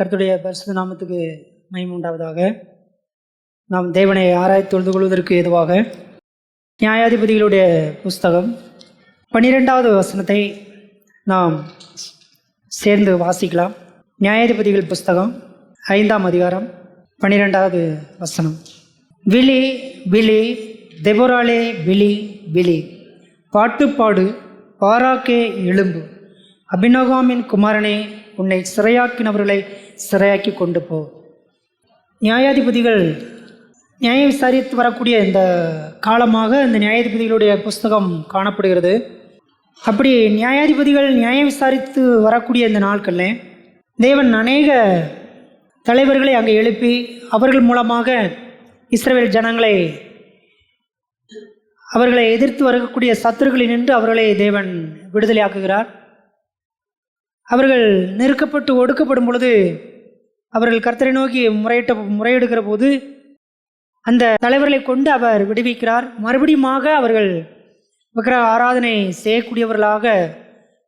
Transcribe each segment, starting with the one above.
கருத்துடைய பரிசுத்த நாமத்துக்கு மகிமை உண்டாவதாக. நாம் தேவனை ஆராய் தொழுது கொள்வதற்கு ஏதுவாக. நியாயாதிபதிகளுடைய புஸ்தகம் பன்னிரெண்டாவது வசனத்தை நாம் சேர்ந்து வாசிக்கலாம். நியாயாதிபதிகள் புஸ்தகம் ஐந்தாம் அதிகாரம் பன்னிரெண்டாவது வசனம். விழி விழி தெபொராலே விழி விழி. பாட்டுப்பாடு பாராக்கே எலும்பு அபினகாமின் குமாரனே உன்னை சிறையாக்கினவர்களை சிறையாக்கி கொண்டு போ. நியாயாதிபதிகள் நியாயம் விசாரித்து வரக்கூடிய இந்த காலமாக இந்த நியாயாதிபதிகளுடைய புஸ்தகம் காணப்படுகிறது. அப்படி நியாயாதிபதிகள் நியாயம் விசாரித்து வரக்கூடிய இந்த நாட்களில் தேவன் அநேக தலைவர்களை அங்கே எழுப்பி அவர்கள் மூலமாக இஸ்ரேல் ஜனங்களை அவர்களை எதிர்த்து வரக்கூடிய சத்துருக்களை நின்று அவர்களை தேவன் விடுதலையாக்குகிறார். அவர்கள் நெருக்கப்பட்டு ஒடுக்கப்படும் பொழுது அவர்கள் கர்த்தரை நோக்கி முறையிட்ட முறையிடுகிற போது அந்த தலைவர்களை கொண்டு அவர் விடுவிக்கிறார். மறுபடியுமாக அவர்கள் விக்கிர ஆராதனை செய்யக்கூடியவர்களாக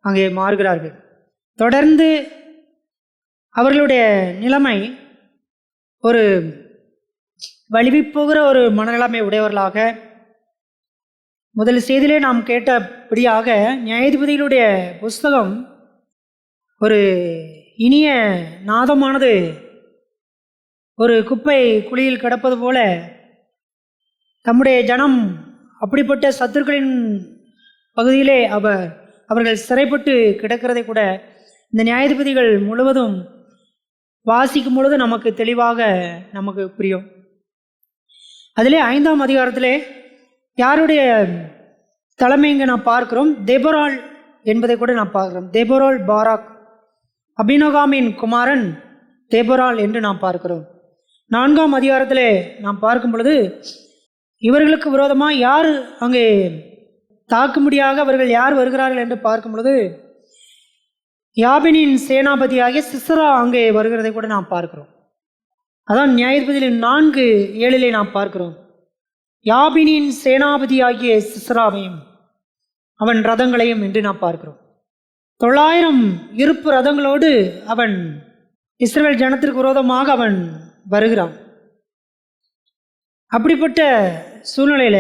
அங்கே மாறுகிறார்கள். தொடர்ந்து அவர்களுடைய நிலைமை ஒரு வலிவி போகிற ஒரு மனநிலைமை உடையவர்களாக முதல் செய்தியிலே நாம் கேட்டபடியாக நியாயாதிபதிகளுடைய புஸ்தகம் ஒரு இனிய நாதமானது ஒரு குப்பை குழியில் கிடப்பது போல தம்முடைய ஜனம் அப்படிப்பட்ட சத்துருக்களின் பகுதியிலே அவர் அவர்கள் சிறைப்பட்டு கிடக்கிறதை கூட இந்த நியாயாதிபதிகள் முழுவதும் வாசிக்கும் பொழுது நமக்கு தெளிவாக நமக்கு புரியும். அதிலே ஐந்தாம் அதிகாரத்திலே யாருடைய தலைமை இங்கே நான் பார்க்கிறோம்? தெபரால் என்பதை கூட நான் பார்க்கிறோம். தெபரால் பாராக் அபினோகாமின் குமாரன் தேபரால் என்று நாம் பார்க்கிறோம். நான்காம் அதிகாரத்தில் நாம் பார்க்கும் பொழுது இவர்களுக்கு விரோதமாக யார் அங்கே தாக்கும்படியாக அவர்கள் யார் வருகிறார்கள் என்று பார்க்கும் பொழுது யாபினின் சேனாபதியாகிய சிசரா அங்கே வருகிறதை கூட நாம் பார்க்கிறோம். அதான் நியாயபதியில் நான்கு ஏழிலே நாம் பார்க்கிறோம். யாபினின் சேனாபதியாகிய சிசராவையும் அவன் ரதங்களையும் என்று நாம் பார்க்கிறோம். தொள்ளாயிரம் இருப்பு ரதங்களோடு அவன் இஸ்ரேல் ஜனத்திற்கு விரோதமாக அவன் வருகிறான். அப்படிப்பட்ட சூழ்நிலையில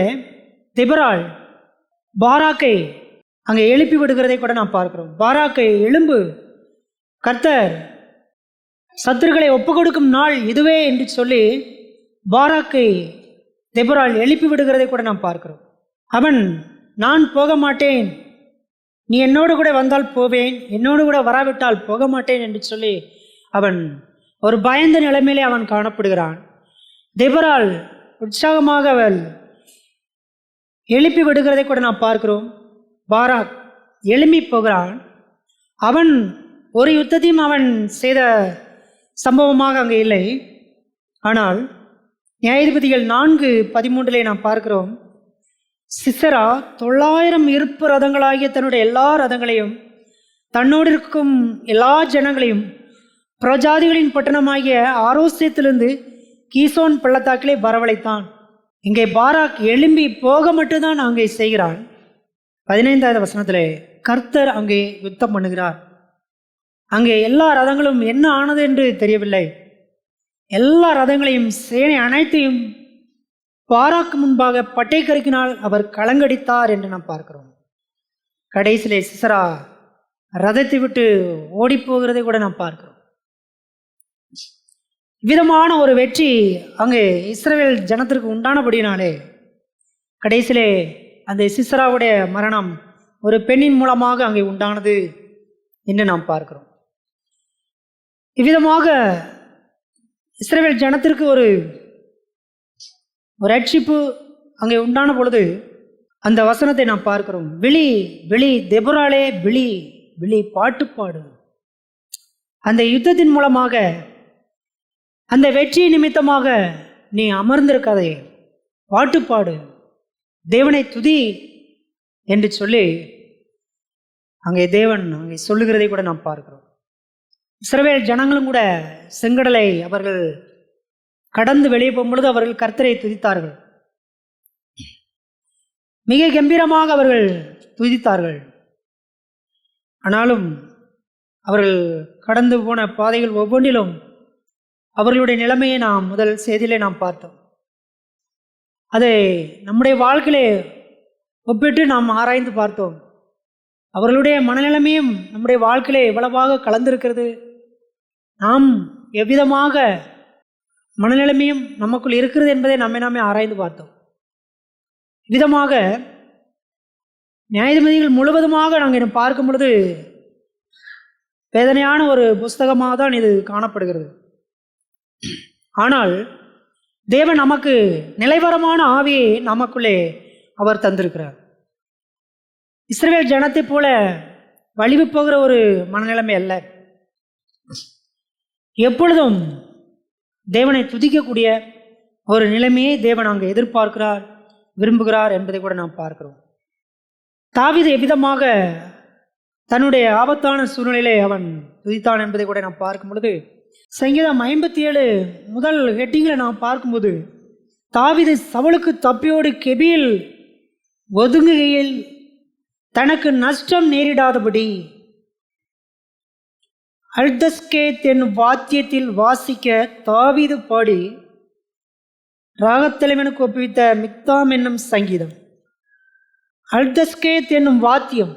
திபரால் பாராக்கை அங்கே எழுப்பி விடுகிறதை கூட நாம் பார்க்கிறோம். பாராக்கை எலும்பு கர்த்தர் சத்துருக்களை ஒப்பு கொடுக்கும் நாள் இதுவே என்று சொல்லி பாராக்கை தெபரால் எழுப்பி விடுகிறதை கூட நாம் பார்க்கிறோம். அவன் நான் போக மாட்டேன் நீ என்னோடு கூட வந்தால் போவேன் என்னோடு கூட வராவிட்டால் போக மாட்டேன் என்று சொல்லி அவன் ஒரு பயந்த நிலைமையிலே அவன் காணப்படுகிறான். தேவரால் உற்சாகமாக அவள் எழுப்பி விடுகிறதை கூட நாம் பார்க்கிறோம். பாராக் எழும்பி போகிறான். அவன் ஒரு யுத்தத்தையும் அவன் செய்த சம்பவமாக அங்கே இல்லை. ஆனால் நியாயாதிபதிகள் நான்கு பதிமூன்றிலே நாம் பார்க்கிறோம். சிசரா தொள்ளாயிரம் இருப்பு ரதங்களாகிய தன்னுடைய எல்லா ரதங்களையும் தன்னோடு இருக்கும் எல்லா ஜனங்களையும் பிரஜாதிகளின் பட்டணமாகிய ஆரோசியத்திலிருந்து கீசோன் பள்ளத்தாக்கிலே வரவழைத்தான். இங்கே பாராக் எழும்பி போக மட்டும்தான் அங்கே செய்கிறான். பதினைந்தாவது வசனத்தில் கர்த்தர் அங்கே யுத்தம் பண்ணுகிறார். அங்கே எல்லா ரதங்களும் என்ன ஆனது என்று தெரியவில்லை. எல்லா ரதங்களையும் சேனை அனைத்தையும் பாராக்கு முன்பாக பட்டை கருக்கினால் அவர் கலங்கடித்தார் என்று நாம் பார்க்கிறோம். கடைசியிலே சிசரா ரதத்தை விட்டு ஓடிப்போகிறதை கூட நாம் பார்க்கிறோம். விதமான ஒரு வெற்றி அங்கே இஸ்ரேல் ஜனத்திற்கு உண்டானபடினாலே கடைசியிலே அந்த சிசராவுடைய மரணம் ஒரு பெண்ணின் மூலமாக அங்கே உண்டானது என்று நாம் பார்க்கிறோம். இவ்விதமாக இஸ்ரேல் ஜனத்திற்கு ஒரு ஒரு ரட்சிப்பு அங்கே உண்டான பொழுது அந்த வசனத்தை நாம் பார்க்கிறோம். விழி விழி தெபுராலே விழி விழி பாட்டுப்பாடு அந்த யுத்தத்தின் மூலமாக அந்த வெற்றி நிமித்தமாக நீ அமர்ந்திருக்காதே. பாட்டுப்பாடு தேவனை துதி என்று சொல்லி அங்கே தேவன் அங்கே சொல்லுகிறதை கூட நாம் பார்க்கிறோம். இஸ்ரவேல் ஜனங்களும் கூட செங்கடலை அவர்கள் கடந்து வெளியே போகும்பொழுது அவர்கள் கர்த்தரை துதித்தார்கள். மிக கம்பீரமாக அவர்கள் துதித்தார்கள். ஆனாலும் அவர்கள் கடந்து போன பாதைகள் ஒவ்வொன்றிலும் அவர்களுடைய நிலைமையை நாம் முதல் செய்தியிலே நாம் பார்த்தோம். அதை நம்முடைய வாழ்க்கையிலே ஒப்பிட்டு நாம் ஆராய்ந்து பார்த்தோம். அவர்களுடைய மனநிலைமையும் நம்முடைய வாழ்க்கையிலே எவ்வளவாக கலந்திருக்கிறது. நாம் எவ்விதமாக மனநிலைமையும் நமக்குள் இருக்கிறது என்பதை நம்மை நாமே ஆராய்ந்து பார்த்தோம். விதமாக நியாயதிபதிகள் முழுவதுமாக நாங்கள் இதை பார்க்கும் பொழுது வேதனையான ஒரு புஸ்தகமாக தான் இது காணப்படுகிறது. ஆனால் தேவன் நமக்கு நிலைவரமான ஆவியை நமக்குள்ளே அவர் தந்திருக்கிறார். இஸ்ரேல் ஜனத்தைப் போல வழிவு போகிற ஒரு மனநிலைமை அல்ல. எப்பொழுதும் தேவனை துதிக்கக்கூடிய ஒரு நிலைமையை தேவன் அங்கே எதிர்பார்க்கிறார் விரும்புகிறார் என்பதை கூட நாம் பார்க்கிறோம். தாவித எவ்விதமாக தன்னுடைய ஆபத்தான சூழ்நிலையிலே அவன் துதித்தான் என்பதை கூட நாம் பார்க்கும் பொழுது சங்கீதம் ஐம்பத்தி ஏழு முதல் ஹெட்டிங்கில் நாம் பார்க்கும்போது தாவீது சவலுக்கு தப்பியோடு கெபியில் ஒதுங்குகையில் தனக்கு நஷ்டம் நேரிடாதபடி அல்தஸ்கேத் என்னும் வாத்தியத்தில் வாசிக்க தாவிது பாடி ராகத்தலைவனுக்கு ஒப்புவித்த மிக்தாம் என்னும் சங்கீதம். அல்தஸ்கேத் என்னும் வாத்தியம்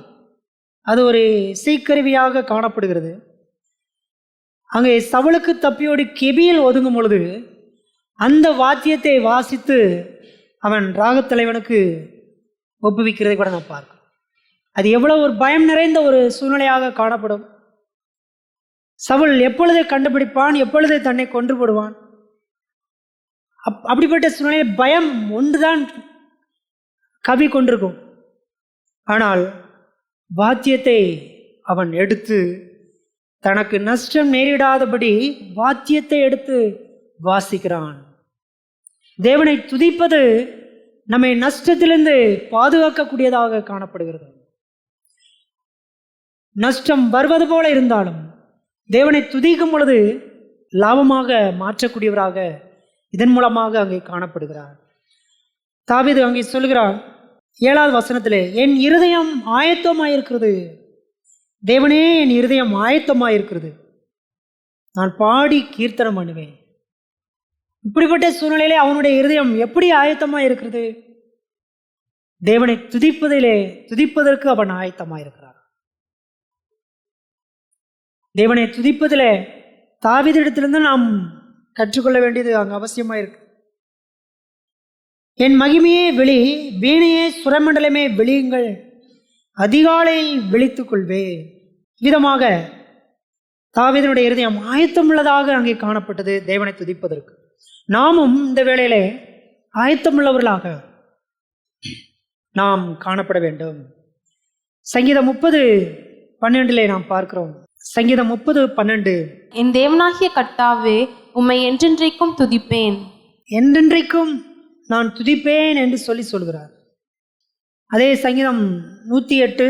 அது ஒரு சீக்கருவியாக காணப்படுகிறது. அங்கே சவலுக்கு தப்பியோடு கெபியில் ஒதுங்கும் பொழுது அந்த வாத்தியத்தை வாசித்து அவன் ராகத்தலைவனுக்கு ஒப்புவிக்கிறதை கூட நான் பார்க்கிறேன். அது எவ்வளோ ஒரு பயம் நிறைந்த ஒரு சூழ்நிலையாக காணப்படும். சவுல் எப்பொழுதை கண்டுபிடிப்பான்? எப்பொழுது தன்னை கொன்று போடுவான்? அப் அப்படிப்பட்ட சூழ்நிலை பயம் ஒன்றுதான் கவி கொண்டிருக்கும். ஆனால் வாத்தியத்தை அவன் எடுத்து தனக்கு நஷ்டம் நேரிடாதபடி வாத்தியத்தை எடுத்து வாசிக்கிறான். தேவனை துதிப்பது நம்மை நஷ்டத்திலிருந்து பாதுகாக்கக்கூடியதாக காணப்படுகிறது. நஷ்டம் வருவது போல இருந்தாலும் தேவனை துதிக்கும் பொழுது லாபமாக மாற்றக்கூடியவராக இதன் மூலமாக அங்கே காணப்படுகிறார். தாவிது அங்கே சொல்கிறார் ஏழாவது வசனத்திலே என் இருதயம் ஆயத்தமாக இருக்கிறது தேவனே என் இருதயம் ஆயத்தமாக இருக்கிறது நான் பாடி கீர்த்தனம் பண்ணுவேன். இப்படிப்பட்ட சூழ்நிலையிலே அவனுடைய இருதயம் எப்படி ஆயத்தமாக இருக்கிறது தேவனை துதிப்பதிலே துதிப்பதற்கு அவன் ஆயத்தமாக இருக்கிறார் தேவனை துதிப்பதில் தாவிதிடத்திலிருந்து நாம் கற்றுக்கொள்ள வேண்டியது அங்கே அவசியமாக இருக்கு என் மகிமையே வெளி வீணையே சுரமண்டலமே வெளியுங்கள். அதிகாலையில் விழித்துக் கொள்வே விதமாக தாவிதனுடைய இருதயம் ஆயத்தமுள்ளதாக அங்கே காணப்பட்டது தேவனை துதிப்பதற்கு. நாமும் இந்த வேளையிலே ஆயத்தமுள்ளவர்களாக நாம் காணப்பட வேண்டும். சங்கீதம் முப்பது பன்னெண்டிலே நாம் பார்க்கிறோம். சங்கீதம் முப்பது பன்னெண்டு. என் தேவனாகிய கர்த்தாவே உம்மை என்றென்றைக்கும் துதிப்பேன். என்றென்றைக்கும் நான் துதிப்பேன் என்று சொல்லி சொல்கிறார். அதே சங்கீதம் நூற்றி எட்டு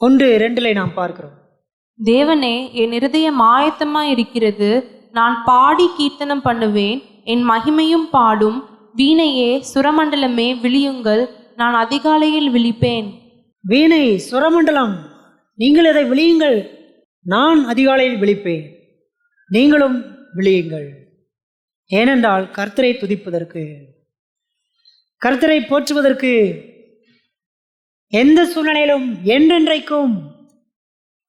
ஒன்று ரெண்டிலே நாம் பார்க்கிறோம். தேவனே என் இருதயம் ஆயத்தமாய் இருக்கிறது. நான் பாடி கீர்த்தனம் பண்ணுவேன். என் மகிமையும் பாடும். வீணையே சுரமண்டலமே விழியுங்கள். நான் அதிகாலையில் விழிப்பேன். வீணை சுரமண்டலம் நீங்கள் இதை விழியுங்கள். நான் அதிகாலையில் விழிப்பேன். நீங்களும் விழியுங்கள். ஏனென்றால் கர்த்தரை துதிப்பதற்கு கர்த்தரை போற்றுவதற்கு எந்த சூழ்நிலையிலும் என்றென்றைக்கும்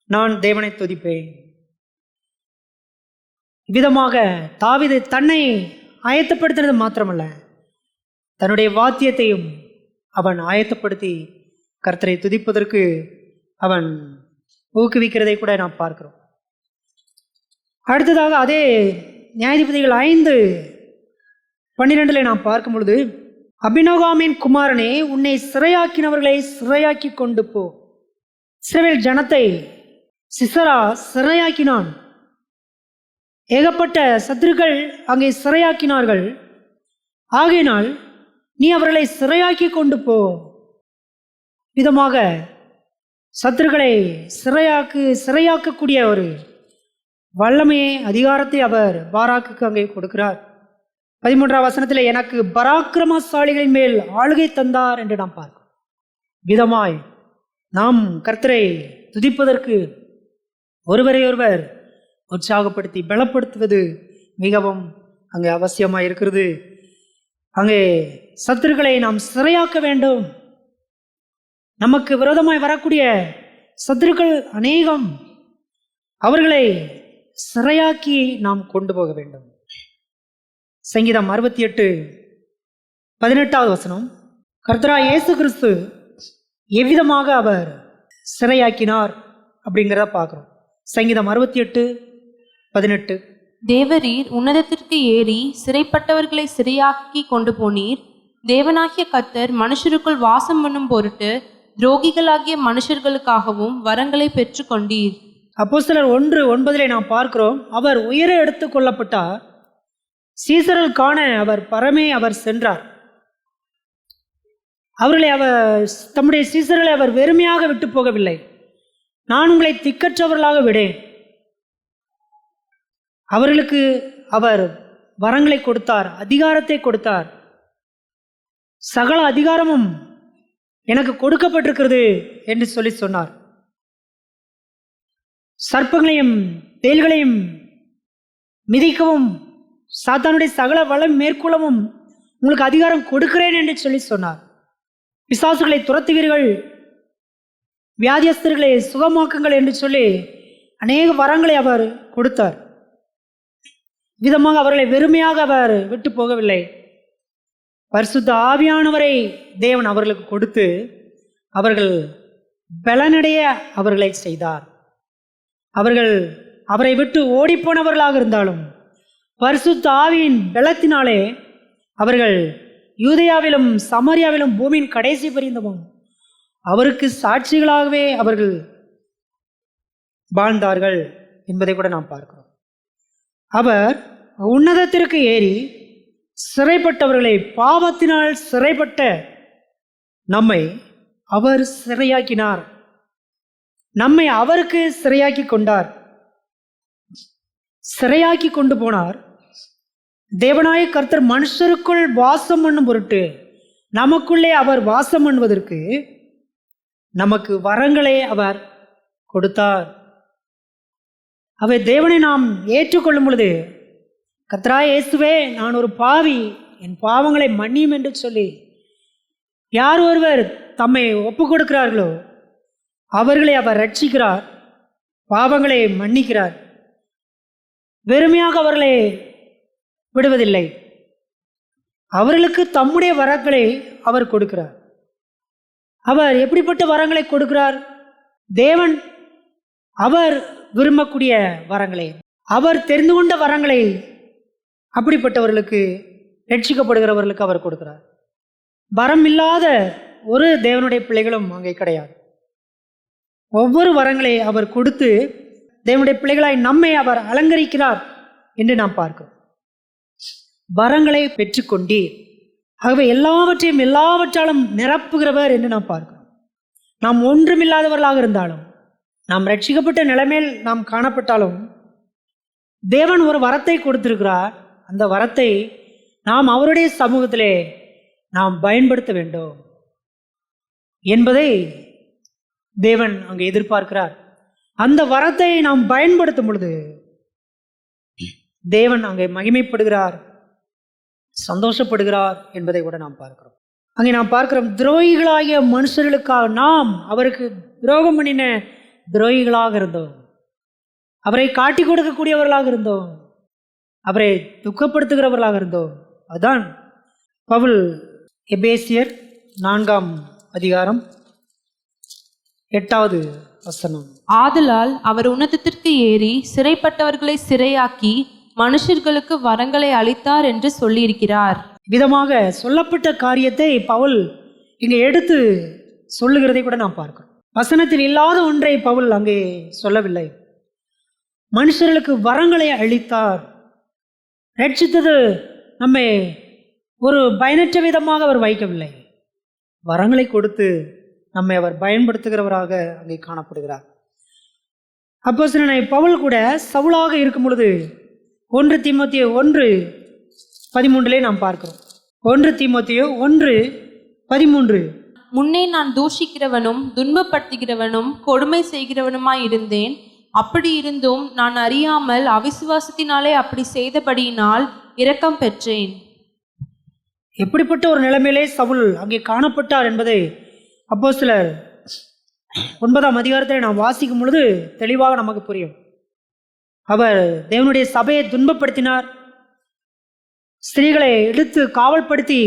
நான் தேவனை துதிப்பேன். விதமாக தாவிது தன்னை ஆயத்தப்படுத்தினது மாத்திரமல்ல தன்னுடைய வாத்தியத்தையும் அவன் ஆயத்தப்படுத்தி கர்த்தரை துதிப்பதற்கு அவன் ஊக்குவிக்கிறதை கூட நாம் பார்க்கிறோம். அடுத்ததாக அதே நியாயாதிபதிகள் ஐந்து பன்னிரெண்டில் நாம் பார்க்கும் பொழுது அபினோகாமின் குமாரனே உன்னை சிறையாக்கினவர்களை சிறையாக்கி கொண்டு போ. இஸ்ரவேல் ஜனத்தை சிசரா சிறையாக்கினான். ஏகப்பட்ட சத்துருக்கள் அங்கே சிறையாக்கினார்கள். ஆகையினால் நீ அவர்களை சிறையாக்கி கொண்டு போ. விதமாக சத்துருக்களை சிறையாக்கு சிறையாக்கக்கூடிய ஒரு வல்லமையை அதிகாரத்தை அவர் பாராக்குக்கு அங்கே கொடுக்கிறார். பதிமூன்றாம் வசனத்தில் எனக்கு பராக்கிரமசாலிகளின் மேல் ஆளுகை தந்தார் என்று நாம் பார்க்கிறோம். விதமாய் நாம் கர்த்தரை துதிப்பதற்கு ஒருவரை ஒருவர் உற்சாகப்படுத்தி பலப்படுத்துவது மிகவும் அங்கே அவசியமாக இருக்கிறது. அங்கே சத்துருக்களை நாம் சிறையாக்க வேண்டும். நமக்கு விரோதமாய் வரக்கூடிய சத்துருக்கள் அநேகம் அவர்களை சிறையாக்கி நாம் கொண்டு போக வேண்டும். சங்கீதம் அறுபத்தி எட்டு பதினெட்டாவது வசனம். கர்த்தரா இயேசு கிறிஸ்து எவ்விதமாக அவர் சிறையாக்கினார் அப்படிங்கிறத பார்க்குறோம். சங்கீதம் அறுபத்தி எட்டு பதினெட்டு. தேவரீர் உன்னதத்திற்கு ஏறி சிறைப்பட்டவர்களை சிறையாக்கி கொண்டு போனீர். தேவனாகிய கத்தர் மனுஷருக்குள் வாசம் பண்ணும் பொருட்டு துரோகிகளாகிய மனுஷர்களுக்காகவும் வரங்களை பெற்றுக்கொண்டீர் சிலர் ஒன்று ஒன்பதிலே நாம் பார்க்கிறோம் அவர் உயர எடுத்து கொள்ளப்பட்டார். சீசரல் காண அவர் பரமே அவர் சென்றார். அவர்களை அவர் தம்முடைய சீசர்களை அவர் வெறுமையாக விட்டு போகவில்லை. நான் உங்களை திக்கற்றவர்களாக விடேன். அவர்களுக்கு அவர் வரங்களை கொடுத்தார் அதிகாரத்தை கொடுத்தார். சகல அதிகாரமும் எனக்கு கொடுக்கப்பட்டிருக்கிறது என்று சொல்லி சொன்னார். சர்ப்பங்களையும் தேல்களையும் மிதிக்கவும் சாத்தானுடைய சகல வளம் மேற்கொள்ளவும் உங்களுக்கு அதிகாரம் கொடுக்கிறேன் என்று சொல்லி சொன்னார். பிசாசுகளை துரத்துவீர்கள் வியாதியஸ்தர்களை சுகமாக்குங்கள் என்று சொல்லி அநேக வரங்களை அவர் கொடுத்தார். விதமாக அவர்களை வெறுமையாக அவர் விட்டு போகவில்லை. பரிசுத்த ஆவியானவரை தேவன் அவர்களுக்கு கொடுத்து அவர்கள் பலனடைய அவர்களை செய்தார். அவர்கள் அவரை விட்டு ஓடிப்போனவர்களாக இருந்தாலும் பரிசுத்த ஆவியின் பலத்தினாலே அவர்கள் யூதயாவிலும் சமரியாவிலும் பூமியின் கடைசி பரிந்தமும் அவருக்கு சாட்சிகளாகவே அவர்கள் வாழ்ந்தார்கள் என்பதை கூட நாம் பார்க்கிறோம். அவர் உன்னதத்திற்கு ஏறி சிறைப்பட்டவர்களை பாவத்தினால் சிறைப்பட்ட நம்மை அவர் சிறையாக்கினார். நம்மை அவருக்கு சிறையாக்கி கொண்டார். சிறையாக்கி கொண்டு போனார். தேவனாய கர்த்தர் மனுஷருக்குள் வாசம் பண்ணும் பொருட்டு நமக்குள்ளே அவர் வாசம் பண்ணுவதற்கு நமக்கு வரங்களை அவர் கொடுத்தார். அவை தேவனை நாம் ஏற்றுக்கொள்ளும் பொழுது கத்ரா இயேசுவே நான் ஒரு பாவி என் பாவங்களை மன்னியும் என்று சொல்லி யார் ஒருவர் தம்மை ஒப்பு கொடுக்கிறார்களோ அவர்களை அவர் ரட்சிக்கிறார் பாவங்களை மன்னிக்கிறார். வெறுமையாக அவர்களை விடுவதில்லை. அவர்களுக்கு தம்முடைய வரங்களை அவர் கொடுக்கிறார். அவர் எப்படிப்பட்ட வரங்களை கொடுக்கிறார்? தேவன் அவர் விரும்பக்கூடிய வரங்களை அவர் தெரிந்து கொண்ட வரங்களை அப்படிப்பட்டவர்களுக்கு ரட்சிக்கப்படுகிறவர்களுக்கு அவர் கொடுக்கிறார். வரம் இல்லாத ஒரு தேவனுடைய பிள்ளைகளும் அங்கே கிடையாது. ஒவ்வொரு வரங்களை அவர் கொடுத்து தேவனுடைய பிள்ளைகளாய் நம்மை அவர் அலங்கரிக்கிறார் என்று நாம் பார்க்கிறோம். வரங்களை பெற்றுக்கொண்டீர். ஆகவே எல்லாவற்றையும் எல்லாவற்றாலும் நிரப்புகிறவர் என்று நாம் பார்க்கிறோம். நாம் ஒன்றுமில்லாதவர்களாக இருந்தாலும் நாம் ரட்சிக்கப்பட்ட நிலைமையில் நாம் காணப்பட்டாலும் தேவன் ஒரு வரத்தை கொடுத்திருக்கிறார். அந்த வரத்தை நாம் அவருடைய சமூகத்திலே நாம் பயன்படுத்த வேண்டும் என்பதை தேவன் அங்கு எதிர்பார்க்கிறார். அந்த வரத்தை நாம் பயன்படுத்தும் பொழுது தேவன் அங்கே மகிமைப்படுகிறார் சந்தோஷப்படுகிறார் என்பதை கூட நாம் பார்க்கிறோம். அங்கே நாம் பார்க்கிறோம் துரோகிகளாகிய மனுஷர்களுக்காக நாம் அவருக்கு துரோகம் பண்ணின துரோகிகளாக இருந்தோம். அவரை காட்டி கொடுக்கக்கூடியவர்களாக இருந்தோம். அவரை துக்கப்படுத்துகிறவர்களாக இருந்தோம். அதான் பவுல் எபேசியர் நான்காம் அதிகாரம் எட்டாவது வசனம். ஆதலால் அவர் உன்னதத்திற்கு ஏறி சிறைப்பட்டவர்களை சிறையாக்கி மனுஷர்களுக்கு வரங்களை அளித்தார் என்று சொல்லியிருக்கிறார். விதமாக சொல்லப்பட்ட காரியத்தை பவுல் இங்கே எடுத்து சொல்லுகிறதை கூட நாம் பார்க்கிறோம். வசனத்தில் இல்லாத ஒன்றை பவுல் அங்கே சொல்லவில்லை. மனுஷர்களுக்கு வரங்களை அளித்தார். ரட்சித்தது நம்மை ஒரு பயனற்ற விதமாக அவர் வைக்கவில்லை. வரங்களை கொடுத்து நம்மை அவர் பயன்படுத்துகிறவராக அங்கே காணப்படுகிறார். அப்போ சில பவுல் கூட சவுலாக இருக்கும் பொழுது ஒன்று தீமோத்தியோ ஒன்று பதிமூன்றிலே நாம் பார்க்கிறோம். ஒன்று தீமோத்தியோ ஒன்று பதிமூன்று. முன்னே நான் தூஷிக்கிறவனும் துன்பப்படுத்துகிறவனும் கொடுமை செய்கிறவனுமாய் இருந்தேன் அப்படி இருந்தும் நான் அறியாமல் அவிசுவாசத்தினாலே அப்படி செய்தபடியினால் இரக்கம் பெற்றேன். எப்படிப்பட்ட ஒரு நிலைமையிலே சவுல் அங்கே காணப்பட்டார் என்பதை அப்போ சிலர் ஒன்பதாம் அதிகாரத்தை நாம் வாசிக்கும் பொழுது தெளிவாக நமக்கு புரியும். அவர் தேவனுடைய சபையை துன்பப்படுத்தினார். ஸ்திரீகளை எடுத்து காவல்படுத்தி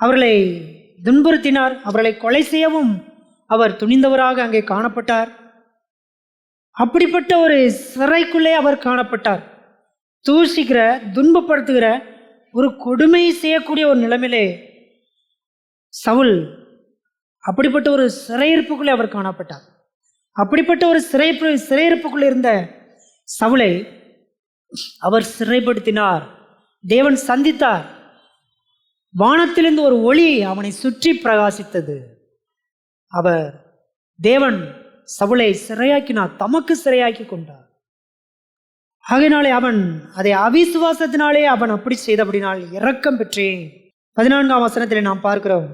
அவர்களை துன்புறுத்தினார். அவர்களை கொலை செய்யவும் அவர் துணிந்தவராக அங்கே காணப்பட்டார். அப்படிப்பட்ட ஒரு சிறைக்குள்ளே அவர் காணப்பட்டார். தூஷிக்கிற துன்பப்படுத்துகிற ஒரு கொடுமை செய்யக்கூடிய ஒரு நிலைமையிலே சவுல் அப்படிப்பட்ட ஒரு சிறையிருப்புக்குள்ளே அவர் காணப்பட்டார். அப்படிப்பட்ட ஒரு சிறை சிறையிருப்புக்குள்ளே இருந்த சவுளை அவர் சிறைப்படுத்தினார். தேவன் சந்தித்தார். வானத்திலிருந்து ஒரு ஒளி அவனை சுற்றி பிரகாசித்தது. அவர் தேவன் சவுலை சிறையாக்கினார் தமக்கு சிறையாக்கி கொண்டார் ஆகையினாலே அவன் அதை அவிசுவாசத்தினாலே அவன் அப்படி செய்தபடினால் இரக்கம் பெற்றேன். பதினான்காம் வசனத்திலே நாம் பார்க்கிறோம்.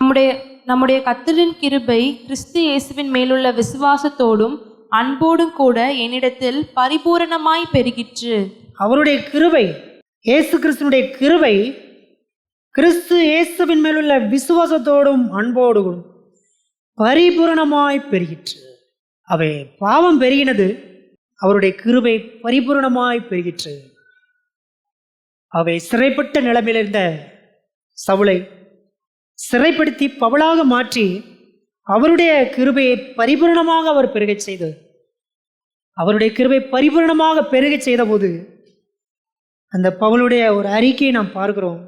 நம்முடைய நம்முடைய கத்தரின் கிருபை கிறிஸ்து இயேசுவின் மேலுள்ள விசுவாசத்தோடும் அன்போடும் கூட என்னிடத்தில் பரிபூரணமாய் பெருகிற்று. அவருடைய கிருபை இயேசு கிறிஸ்துனுடைய கிருபை கிறிஸ்து இயேசுவின் மேலுள்ள விசுவாசத்தோடும் அன்போடும் பரிபூரணமாய் பெருகிற்று. அவை பாவம் பெருகினது அவருடைய கிருபை பரிபூரணமாய் பெருகிற்று. அவை சிறைப்பட்ட நிலைமையில் இருந்த சவுளை சிறைப்படுத்தி பவளாக மாற்றி அவருடைய கிருபையை பரிபூரணமாக அவர் பெருகச் செய்தது அவருடைய கிருபை பரிபூரணமாக பெருகச் செய்தபோது அந்த பவளுடைய ஒரு அறிக்கையை நாம் பார்க்கிறோம்.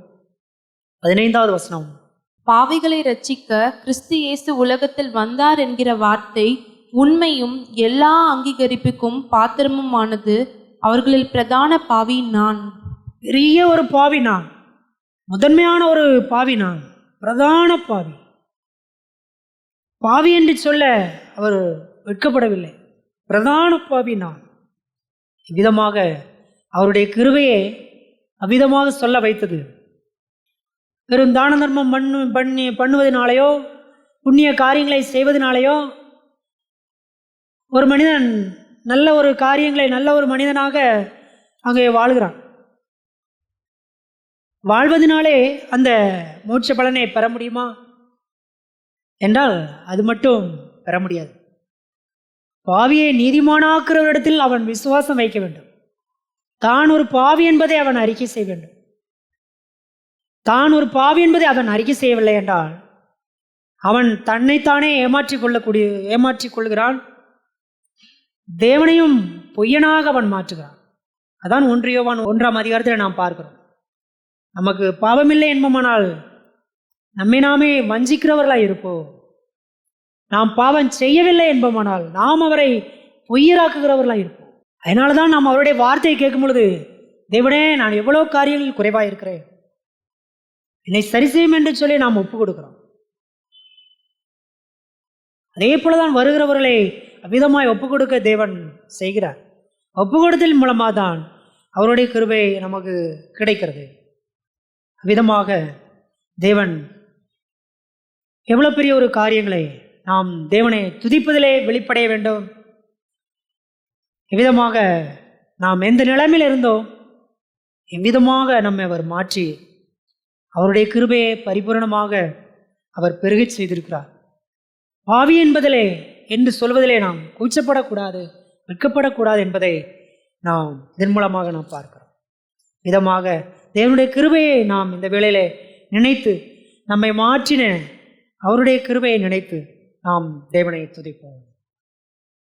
பதினைந்தாவது வசனம். பாவிகளை ரட்சிக்க கிறிஸ்து இயேசு உலகத்தில் வந்தார் என்கிற வார்த்தை உண்மையும் எல்லா அங்கீகரிப்புக்கும் பாத்திரமுமானது அவர்களில் பிரதான பாவி நான். பெரிய ஒரு பாவி நான். முதன்மையான ஒரு பாவி நான். பிரதான பாவி. பாவி என்று சொல்ல அவர் வெட்கப்படவில்லை. பிரதான பாவி நான். இவ்விதமாக அவருடைய கிருவையே அவ்விதமாக சொல்ல வைத்தது. வெறும் தான தர்மம் பண்ணு பண்ணி பண்ணுவதனாலேயோ புண்ணிய காரியங்களை செய்வதனாலேயோ ஒரு மனிதன் நல்ல ஒரு காரியங்களை நல்ல ஒரு மனிதனாக அங்கே வாழ்கிறான். வாழ்வதனாலே அந்த மோட்ச பலனை பெற முடியுமா? என்றால் அது மட்டும் பெற முடியாது. பாவியை நீதிமானாக்குறவரிடத்தில் அவன் விசுவாசம் வைக்க வேண்டும். தான் ஒரு பாவி என்பதை அவன் அறிக்கை செய்ய வேண்டும். தான் ஒரு பாவி என்பதை அவன் அறிக்கை செய்யவில்லை என்றால் அவன் தன்னைத்தானே ஏமாற்றிக் கொள்ளக்கூடிய ஏமாற்றிக் கொள்கிறான். தேவனையும் பொய்யனாக அவன் மாற்றுகிறான். அதான் ஒன்றியோவான் ஒன்றாம் அதிகாரத்தில் நாம் பார்க்கிறோம். நமக்கு பாவமில்லை என்பமானால் நம்மை நாமே வஞ்சிக்கிறவர்களாய் இருப்போம். நாம் பாவம் செய்யவில்லை என்பமானால் நாம் அவரை பொய்யராக்குகிறவர்களாக இருப்போம். அதனால தான் நாம் அவருடைய வார்த்தையை கேட்கும் பொழுது தேவனே நான் எவ்வளோ காரியங்களில் குறைவாக இருக்கிறேன் என்னை சரி செய்யும் என்று சொல்லி நாம் ஒப்பு கொடுக்கிறோம். அதே போலதான் வருகிறவர்களை அவ்விதமாய் ஒப்பு கொடுக்க தேவன் செய்கிறார். ஒப்பு கொடுத்தல் மூலமாக தான் அவருடைய கிருபை நமக்கு கிடைக்கிறது. விதமாக தேவன் எவ்வளோ பெரிய ஒரு காரியங்களை நாம் தேவனை துதிப்பதிலே வெளிப்படைய வேண்டும். எவ்விதமாக நாம் எந்த நிலைமையில் இருந்தோம் எவ்விதமாக நம்மை அவர் மாற்றி அவருடைய கிருபையை பரிபூரணமாக அவர் பெருகச் செய்திருக்கிறார். பாவி என்பதிலே என்று சொல்வதிலே நாம் கூச்சப்படக்கூடாது வெட்கப்படக்கூடாது என்பதை நாம் இதன் மூலமாக நாம் பார்க்கிறோம். விதமாக தேவனுடைய கிருபையை நாம் இந்த வேளையிலே நினைத்து நம்மை மாற்றின அவருடைய கிருபையை நினைத்து நாம் தேவனை துதிப்போம்.